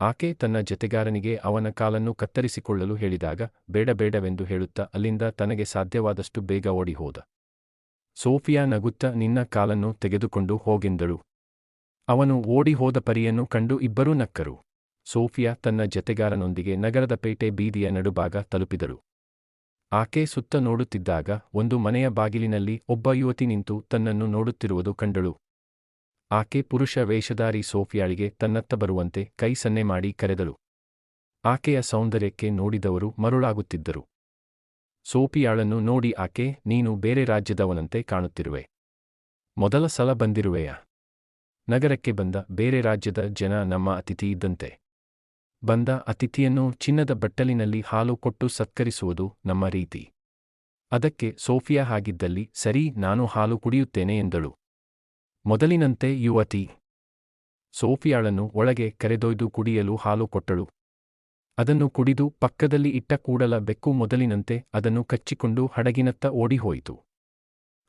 ಆಕೆ ತನ್ನ ಜತೆಗಾರನಿಗೆ ಅವನ ಕಾಲನ್ನು ಕತ್ತರಿಸಿಕೊಳ್ಳಲು ಹೇಳಿದಾಗ, ಬೇಡ ಬೇಡವೆಂದು ಹೇಳುತ್ತಾ ಅಲ್ಲಿಂದ ತನಗೆ ಸಾಧ್ಯವಾದಷ್ಟು ಬೇಗ ಓಡಿಹೋದ. ಸೋಫಿಯಾ ನಗುತ್ತಾ ನಿನ್ನ ಕಾಲನ್ನು ತೆಗೆದುಕೊಂಡು ಹೋಗೆಂದಳು. ಅವನು ಓಡಿಹೋದ ಪರಿಯನ್ನು ಕಂಡು ಇಬ್ಬರೂ ನಕ್ಕರು. ಸೋಫಿಯಾ ತನ್ನ ಜತೆಗಾರನೊಂದಿಗೆ ನಗರದ ಪೇಟೆ ಬೀದಿಯ ನಡುಭಾಗ ತಲುಪಿದಳು. ಆಕೆ ಸುತ್ತ ನೋಡುತ್ತಿದ್ದಾಗ ಒಂದು ಮನೆಯ ಬಾಗಿಲಿನಲ್ಲಿ ಒಬ್ಬ ಯುವತಿ ನಿಂತು ತನ್ನನ್ನು ನೋಡುತ್ತಿರುವುದು ಕಂಡಳು. ಆಕೆ ಪುರುಷ ವೇಷಧಾರಿ ಸೋಫಿಯಾಳಿಗೆ ತನ್ನತ್ತ ಬರುವಂತೆ ಕೈ ಸನ್ನೆ ಮಾಡಿ ಕರೆದಳು. ಆಕೆಯ ಸೌಂದರ್ಯಕ್ಕೆ ನೋಡಿದವರು ಮರುಳಾಗುತ್ತಿದ್ದರು. ಸೋಫಿಯಾಳನ್ನು ನೋಡಿ ಆಕೆ, ನೀನು ಬೇರೆ ರಾಜ್ಯದವನಂತೆ ಕಾಣುತ್ತಿರುವೆ. ಮೊದಲ ಸಲ ಬಂದಿರುವೆಯಾ? ನಗರಕ್ಕೆ ಬಂದ ಬೇರೆ ರಾಜ್ಯದ ಜನ ನಮ್ಮ ಅತಿಥಿ ಇದ್ದಂತೆ. ಬಂದ ಅತಿಥಿಯನ್ನು ಚಿನ್ನದ ಬಟ್ಟಲಿನಲ್ಲಿ ಹಾಲು ಕೊಟ್ಟು ಸತ್ಕರಿಸುವುದು ನಮ್ಮ ರೀತಿ. ಅದಕ್ಕೆ ಸೋಫಿಯಾ ಹಾಗಿದ್ದಲ್ಲಿ, ಸರಿ, ನಾನು ಹಾಲು ಕುಡಿಯುತ್ತೇನೆ ಎಂದಳು. ಮೊದಲಿನಂತೆ ಯುವತಿ. ಸೋಫಿಯಾಳನ್ನು ಒಳಗೆ ಕರೆದೊಯ್ದು ಕುಡಿಯಲು ಹಾಲು ಕೊಟ್ಟಳು. ಅದನ್ನು ಕುಡಿದು ಪಕ್ಕದಲ್ಲಿ ಇಟ್ಟ ಕೂಡಲ ಬೆಕ್ಕು ಮೊದಲಿನಂತೆ ಅದನ್ನು ಕಚ್ಚಿಕೊಂಡು ಹಡಗಿನತ್ತ ಓಡಿಹೋಯಿತು.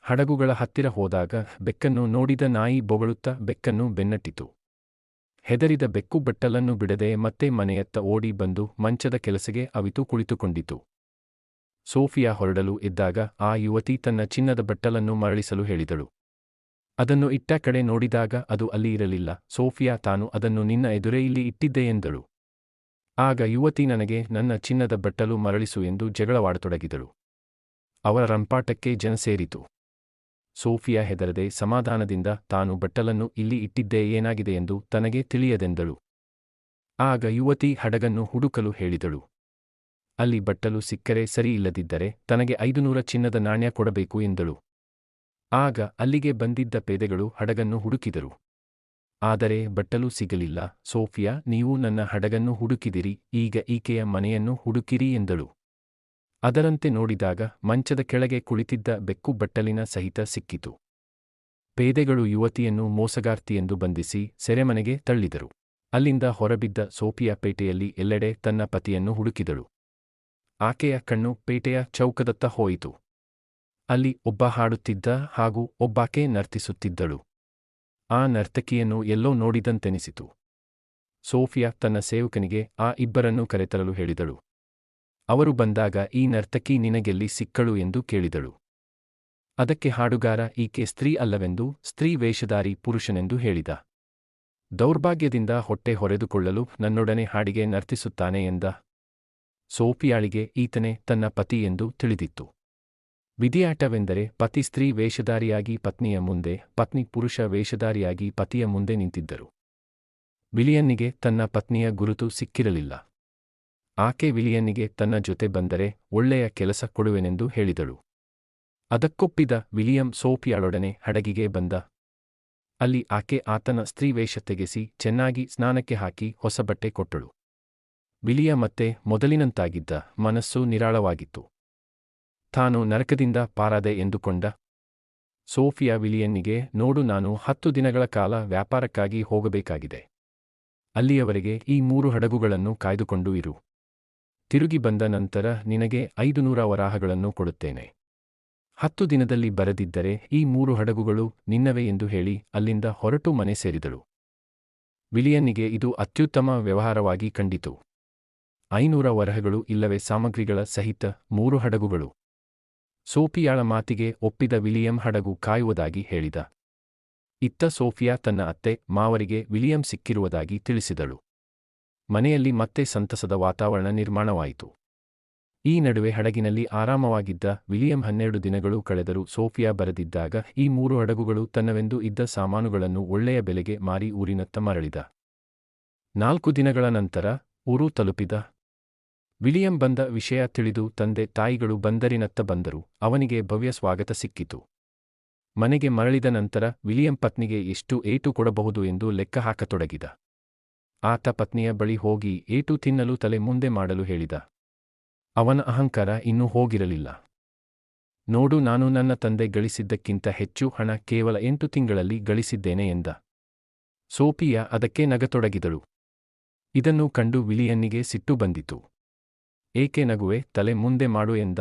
ಹಡಗುಗಳ ಹತ್ತಿರ ಹೋದಾಗ ಬೆಕ್ಕನ್ನು ನೋಡಿದ ನಾಯಿ ಬೊಗಳುತ್ತಾ ಬೆಕ್ಕನ್ನು ಬೆನ್ನಟ್ಟಿತು. ಹೆದರಿದ ಬೆಕ್ಕು ಬಟ್ಟಲನ್ನು ಬಿಡದೆ ಮತ್ತೆ ಮನೆಯತ್ತ ಓಡಿ ಬಂದು ಮಂಚದ ಕೆಲಸಗೆ ಅವಿತು ಕುಳಿತುಕೊಂಡಿತು. ಸೋಫಿಯಾ ಹೊರಡಲು ಇದ್ದಾಗ ಆ ಯುವತಿ ತನ್ನ ಚಿನ್ನದ ಬಟ್ಟಲನ್ನು ಮರಳಿಸಲು ಹೇಳಿದಳು. ಅದನ್ನು ಇಟ್ಟ ಕಡೆ ನೋಡಿದಾಗ ಅದು ಅಲ್ಲಿ ಇರಲಿಲ್ಲ. ಸೋಫಿಯಾ ತಾನು ಅದನ್ನು ನಿನ್ನ ಎದುರೇ ಇಲ್ಲಿ ಇಟ್ಟಿದ್ದೆ ಎಂದಳು. ಆಗ ಯುವತಿ ನನಗೆ ನನ್ನ ಚಿನ್ನದ ಬಟ್ಟಲು ಮರಳಿಸು ಎಂದು ಜಗಳವಾಡತೊಡಗಿದಳು. ಅವರ ರಂಪಾಟಕ್ಕೆ ಜನ ಸೇರಿತು. ಸೋಫಿಯಾ ಹೆದರದೆ ಸಮಾಧಾನದಿಂದ ತಾನು ಬಟ್ಟಲನ್ನು ಇಲ್ಲಿ ಇಟ್ಟಿದ್ದೇ ಏನಾಗಿದೆ ಎಂದು ತನಗೆ ತಿಳಿಯದೆಂದಳು. ಆಗ ಯುವತಿ ಹಡಗನ್ನು ಹುಡುಕಲು ಹೇಳಿದಳು. ಅಲ್ಲಿ ಬಟ್ಟಲು ಸಿಕ್ಕರೆ ಸರಿಯಿಲ್ಲದಿದ್ದರೆ ತನಗೆ ಐದುನೂರ ಚಿನ್ನದ ನಾಣ್ಯ ಕೊಡಬೇಕು ಎಂದಳು. ಆಗ ಅಲ್ಲಿಗೆ ಬಂದಿದ್ದ ಪೇದೆಗಳು ಹಡಗನ್ನು ಹುಡುಕಿದರು. ಆದರೆ ಬಟ್ಟಲು ಸಿಗಲಿಲ್ಲ, ಸೋಫಿಯಾ, ನೀವು ನನ್ನ ಹಡಗನ್ನು ಹುಡುಕಿದಿರಿ, ಈಗ ಈಕೆಯ ಮನೆಯನ್ನು ಹುಡುಕಿರಿ ಎಂದಳು. ಅದರಂತೆ ನೋಡಿದಾಗ ಮಂಚದ ಕೆಳಗೆ ಕುಳಿತಿದ್ದ ಬೆಕ್ಕು ಬಟ್ಟಲಿನ ಸಹಿತ ಸಿಕ್ಕಿತು. ಪೇದೆಗಳು ಯುವತಿಯನ್ನು ಮೋಸಗಾರ್ತಿಯೆಂದು ಬಂಧಿಸಿ ಸೆರೆಮನೆಗೆ ತಳ್ಳಿದರು. ಅಲ್ಲಿಂದ ಹೊರಬಿದ್ದ ಸೋಫಿಯಾ ಪೇಟೆಯಲ್ಲಿ ಎಲ್ಲೆಡೆ ತನ್ನ ಪತಿಯನ್ನು ಹುಡುಕಿದಳು. ಆಕೆಯ ಕಣ್ಣು ಪೇಟೆಯ ಚೌಕದತ್ತ ಹೋಯಿತು. ಅಲ್ಲಿ ಒಬ್ಬ ಹಾಡುತ್ತಿದ್ದ ಹಾಗೂ ಒಬ್ಬಾಕೆ ನರ್ತಿಸುತ್ತಿದ್ದಳು. ಆ ನರ್ತಕಿಯನ್ನು ಎಲ್ಲೋ ನೋಡಿದಂತೆನಿಸಿತು. ಸೋಫಿಯಾ ತನ್ನ ಸೇವಕನಿಗೆ ಆ ಇಬ್ಬರನ್ನು ಕರೆತರಲು ಹೇಳಿದಳು. ಅವರು ಬಂದಾಗ ಈ ನರ್ತಕಿ ನಿನಗೆಲ್ಲಿ ಸಿಕ್ಕಳು ಎಂದು ಕೇಳಿದಳು. ಅದಕ್ಕೆ ಹಾಡುಗಾರ, ಈಕೆ ಸ್ತ್ರೀ ಅಲ್ಲವೆಂದು, ಸ್ತ್ರೀ ವೇಷಧಾರಿ ಪುರುಷನೆಂದು ಹೇಳಿದ. ದೌರ್ಭಾಗ್ಯದಿಂದ ಹೊಟ್ಟೆ ಹೊರೆದುಕೊಳ್ಳಲು ನನ್ನೊಡನೆ ಹಾಡಿಗೆ ನರ್ತಿಸುತ್ತಾನೆ ಎಂದ. ಸೋಪಿಯಾಳಿಗೆ ಈತನೇ ತನ್ನ ಪತಿ ಎಂದು ತಿಳಿದಿತ್ತು. ವಿಧಿಯಾಟವೆಂದರೆ ಪತಿ ಸ್ತ್ರೀ ವೇಷಧಾರಿಯಾಗಿ ಪತ್ನಿಯ ಮುಂದೆ, ಪತ್ನಿ ಪುರುಷ ವೇಷಧಾರಿಯಾಗಿ ಪತಿಯ ಮುಂದೆ ನಿಂತಿದ್ದರು. ವಿಲಿಯನ್ನಿಗೆ ತನ್ನ ಪತ್ನಿಯ ಗುರುತು ಸಿಕ್ಕಿರಲಿಲ್ಲ. ಆಕೆ ವಿಲಿಯನ್ನಿಗೆ ತನ್ನ ಜೊತೆ ಬಂದರೆ ಒಳ್ಳೆಯ ಕೆಲಸ ಕೊಡುವೆನೆಂದು ಹೇಳಿದಳು. ಅದಕ್ಕೊಪ್ಪಿದ ವಿಲಿಯಂ ಸೋಫಿಯಾಳೊಡನೆ ಹಡಗಿಗೆ ಬಂದ. ಅಲ್ಲಿ ಆಕೆ ಆತನ ಸ್ತ್ರೀವೇಷ ತೆಗೆಸಿ ಚೆನ್ನಾಗಿ ಸ್ನಾನಕ್ಕೆ ಹಾಕಿ ಹೊಸ ಬಟ್ಟೆ ಕೊಟ್ಟಳು. ವಿಲಿಯ ಮತ್ತೆ ಮೊದಲಿನಂತಾಗಿದ್ದ ಮನಸ್ಸು ನಿರಾಳವಾಗಿತ್ತು. ತಾನು ನರಕದಿಂದ ಪಾರಾದೆ ಎಂದುಕೊಂಡ. ಸೋಫಿಯಾ ವಿಲಿಯನ್ನಿಗೆ ನೋಡು ನಾನು ಹತ್ತು ದಿನಗಳ ಕಾಲ ವ್ಯಾಪಾರಕ್ಕಾಗಿ ಹೋಗಬೇಕಾಗಿದೆ. ಅಲ್ಲಿಯವರೆಗೆ ಈ ಮೂರು ಹಡಗುಗಳನ್ನು ಕಾಯ್ದುಕೊಂಡು ಇರು. ತಿರುಗಿ ಬಂದ ನಂತರ ನಿನಗೆ ಐದುನೂರ ವರಾಹಗಳನ್ನು ಕೊಡುತ್ತೇನೆ. ಹತ್ತು ದಿನದಲ್ಲಿ ಬರದಿದ್ದರೆ ಈ ಮೂರು ಹಡಗುಗಳು ನಿನ್ನವೇ ಎಂದು ಹೇಳಿ ಅಲ್ಲಿಂದ ಹೊರಟು ಮನೆ ಸೇರಿದಳು. ವಿಲಿಯನ್ನಿಗೆ ಇದು ಅತ್ಯುತ್ತಮ ವ್ಯವಹಾರವಾಗಿ ಕಂಡಿತು. ಐನೂರ ವರಹಗಳು ಇಲ್ಲವೇ ಸಾಮಗ್ರಿಗಳ ಸಹಿತ ಮೂರು ಹಡಗುಗಳು. ಸೋಫಿಯಾಳ ಮಾತಿಗೆ ಒಪ್ಪಿದ ವಿಲಿಯಂ ಹಡಗು ಕಾಯುವುದಾಗಿ ಹೇಳಿದ. ಇತ್ತ ಸೋಫಿಯಾ ತನ್ನ ಅತ್ತೆ ಮಾವರಿಗೆ ವಿಲಿಯಂ ಸಿಕ್ಕಿರುವುದಾಗಿ ತಿಳಿಸಿದಳು. ಮನೆಯಲ್ಲಿ ಮತ್ತೆ ಸಂತಸದ ವಾತಾವರಣ ನಿರ್ಮಾಣವಾಯಿತು. ಈ ನಡುವೆ ಹಡಗಿನಲ್ಲಿ ಆರಾಮವಾಗಿದ್ದ ವಿಲಿಯಂ ಹನ್ನೆರಡು ದಿನಗಳು ಕಳೆದರೂ ಸೋಫಿಯಾ ಬರೆದಿದ್ದಾಗ ಈ ಮೂರು ಹಡಗುಗಳು ತನ್ನವೆಂದು ಇದ್ದ ಸಾಮಾನುಗಳನ್ನು ಒಳ್ಳೆಯ ಬೆಲೆಗೆ ಮಾರಿ ಊರಿನತ್ತ ಮರಳಿದ. ನಾಲ್ಕು ದಿನಗಳ ನಂತರ ಊರು ತಲುಪಿದ. ವಿಲಿಯಂ ಬಂದ ವಿಷಯ ತಿಳಿದು ತಂದೆ ತಾಯಿಗಳು ಬಂದರಿನತ್ತ ಬಂದರು. ಅವನಿಗೆ ಭವ್ಯ ಸ್ವಾಗತ ಸಿಕ್ಕಿತು. ಮನೆಗೆ ಮರಳಿದ ನಂತರ ವಿಲಿಯಂ ಪತ್ನಿಗೆ ಎಷ್ಟು ಏಟು ಕೊಡಬಹುದು ಎಂದು ಲೆಕ್ಕ ಹಾಕತೊಡಗಿದ. ಆತ ಪತ್ನಿಯ ಬಳಿ ಹೋಗಿ ಏಟು ತಿನ್ನಲು ತಲೆ ಮುಂದೆ ಮಾಡಲು ಹೇಳಿದ. ಅವನ ಅಹಂಕಾರ ಇನ್ನೂ ಹೋಗಿರಲಿಲ್ಲ. ನೋಡು, ನಾನು ನನ್ನ ತಂದೆ ಗಳಿಸಿದ್ದಕ್ಕಿಂತ ಹೆಚ್ಚು ಹಣ ಕೇವಲ ಎಂಟು ತಿಂಗಳಲ್ಲಿ ಗಳಿಸಿದ್ದೇನೆ ಎಂದ. ಸೋಫಿಯಾ ಅದಕ್ಕೆ ನಗತೊಡಗಿದಳು. ಇದನ್ನು ಕಂಡು ವಿಲಿಯನ್ನಿಗೆ ಸಿಟ್ಟು ಬಂದಿತು. ಏಕೆ ನಗುವೆ, ತಲೆ ಮುಂದೆ ಮಾಡು ಎಂದ.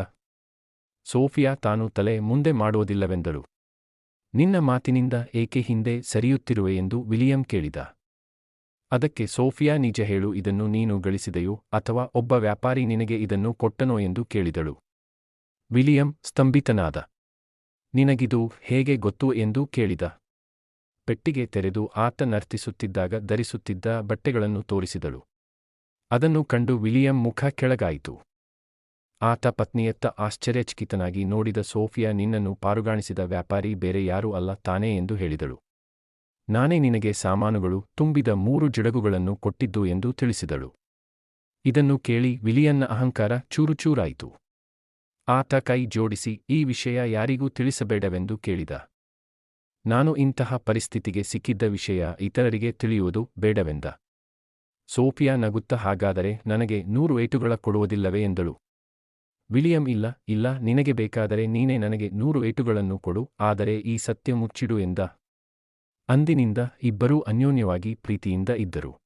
ಸೋಫಿಯಾ ತಾನು ತಲೆ ಮುಂದೆ ಮಾಡುವುದಿಲ್ಲವೆಂದಳು. ನಿನ್ನ ಮಾತಿನಿಂದ ಏಕೆ ಹಿಂದೆ ಸರಿಯುತ್ತಿರುವೆ ಎಂದು ವಿಲಿಯಂ ಕೇಳಿದ. ಅದಕ್ಕೆ ಸೋಫಿಯಾ ನಿಜ ಹೇಳು, ಇದನ್ನು ನೀನು ಗಳಿಸಿದೆಯೋ ಅಥವಾ ಒಬ್ಬ ವ್ಯಾಪಾರಿ ನಿನಗೆ ಇದನ್ನು ಕೊಟ್ಟನೋ ಎಂದು ಕೇಳಿದಳು. ವಿಲಿಯಂ ಸ್ತಂಭಿತನಾದ. ನಿನಗಿದು ಹೇಗೆ ಗೊತ್ತು ಎಂದು ಕೇಳಿದ. ಪೆಟ್ಟಿಗೆ ತೆರೆದು ಆತ ನರ್ತಿಸುತ್ತಿದ್ದಾಗ ಧರಿಸುತ್ತಿದ್ದ ಬಟ್ಟೆಗಳನ್ನು ತೋರಿಸಿದಳು. ಅದನ್ನು ಕಂಡು ವಿಲಿಯಂ ಮುಖ ಕೆಳಗಾಯಿತು. ಆತ ಪತ್ನಿಯತ್ತ ಆಶ್ಚರ್ಯಚಕಿತನಾಗಿ ನೋಡಿದ ಸೋಫಿಯಾ ನಿನ್ನನ್ನು ಪಾರುಗಾಣಿಸಿದ ವ್ಯಾಪಾರಿ ಬೇರೆ ಯಾರೂ ಅಲ್ಲ ತಾನೇ ಎಂದು ಹೇಳಿದಳು. ನಾನೇ ನಿನಗೆ ಸಾಮಾನುಗಳು ತುಂಬಿದ ಮೂರು ಜಡಗುಗಳನ್ನು ಕೊಟ್ಟಿದ್ದು ಎಂದು ತಿಳಿಸಿದಳು. ಇದನ್ನು ಕೇಳಿ ವಿಲಿಯನ್ನ ಅಹಂಕಾರ ಚೂರುಚೂರಾಯಿತು. ಆತ ಕೈ ಜೋಡಿಸಿ ಈ ವಿಷಯ ಯಾರಿಗೂ ತಿಳಿಸಬೇಡವೆಂದು ಕೇಳಿದ. ನಾನು ಇಂತಹ ಪರಿಸ್ಥಿತಿಗೆ ಸಿಕ್ಕಿದ್ದ ವಿಷಯ ಇತರರಿಗೆ ತಿಳಿಯುವುದು ಬೇಡವೆಂದ. ಸೋಫಿಯಾ ನಗುತ್ತ ಹಾಗಾದರೆ ನನಗೆ ನೂರು ಏಟುಗಳ ಕೊಡುವುದಿಲ್ಲವೇ ಎಂದಳು. ವಿಲಿಯಂ ಇಲ್ಲ ಇಲ್ಲ, ನಿನಗೆ ಬೇಕಾದರೆ ನೀನೇ ನನಗೆ ನೂರು ಏಟುಗಳನ್ನು ಕೊಡು, ಆದರೆ ಈ ಸತ್ಯ ಮುಚ್ಚಿಡು ಎಂದ. ಅಂದಿನಿಂದ ಇಬ್ಬರೂ ಅನ್ಯೋನ್ಯವಾಗಿ ಪ್ರೀತಿಯಿಂದ ಇದ್ದರು.